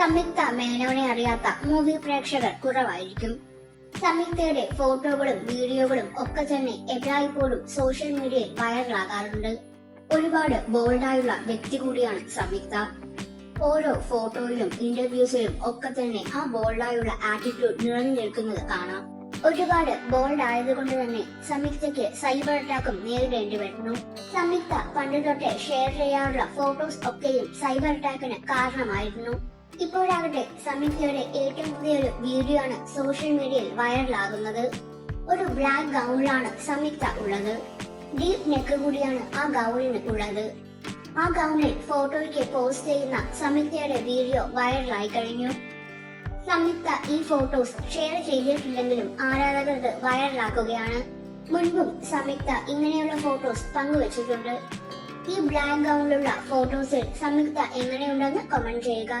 സംയുക്ത മേനോനെ അറിയാത്ത മൂവി പ്രേക്ഷകർ കുറവായിരിക്കും. സംയുക്തയുടെ ഫോട്ടോകളും വീഡിയോകളും ഒക്കെ തന്നെ എല്ലായ്പ്പോഴും സോഷ്യൽ മീഡിയയിൽ വൈറലാകാറുണ്ട് ഒരുപാട് ബോൾഡായുള്ള വ്യക്തി കൂടിയാണ് സംയുക്ത. ഓരോ ഫോട്ടോയിലും ഇന്റർവ്യൂസിലും ഒക്കെ തന്നെ ആ ബോൾഡായുള്ള ആറ്റിറ്റ്യൂഡ് നിറഞ്ഞു നിൽക്കുന്നത് കാണാം. ഒരുപാട് ബോൾഡ് ആയതുകൊണ്ട് തന്നെ സംയുക്തയ്ക്ക് സൈബർ അറ്റാക്കും നേരിടേണ്ടി വരുന്നു. സംയുക്ത പണ്ട് തൊട്ടേ ഷെയർ ചെയ്യാറുള്ള ഫോട്ടോസ് ഒക്കെയും സൈബർ അറ്റാക്കിന് കാരണമായിരുന്നു. ഇപ്പോഴാകട്ടെ സമിതിയുടെ ഏറ്റവും പുതിയൊരു വീഡിയോ ആണ് സോഷ്യൽ മീഡിയയിൽ വൈറലാകുന്നത് ഒരു ബ്ലാക്ക് ഗൗണിലാണ് സംയുക്ത ഉള്ളത്. ഡീപ് നെക്ക് കൂടിയാണ് ആ ഗൗണിന് ഉള്ളത്. ആ ഗൗണിൽ ഫോട്ടോയ്ക്ക് പോസ്റ്റ് ചെയ്യുന്ന സംയുക്തയുടെ വീഡിയോ വൈറലായി കഴിഞ്ഞു. സംയുക്ത ഈ ഫോട്ടോസ് ഷെയർ ചെയ്തിട്ടില്ലെങ്കിലും ആരാധകർക്ക് വൈറലാക്കുകയാണ് മുൻപും സംയുക്ത ഇങ്ങനെയുള്ള ഫോട്ടോസ് പങ്കുവച്ചിട്ടുണ്ട്. ഈ ബ്ലാക്ക് ഗൗണിലുള്ള ഫോട്ടോസിൽ സംയുക്ത എങ്ങനെയുണ്ടെന്ന് കമന്റ് ചെയ്യുക.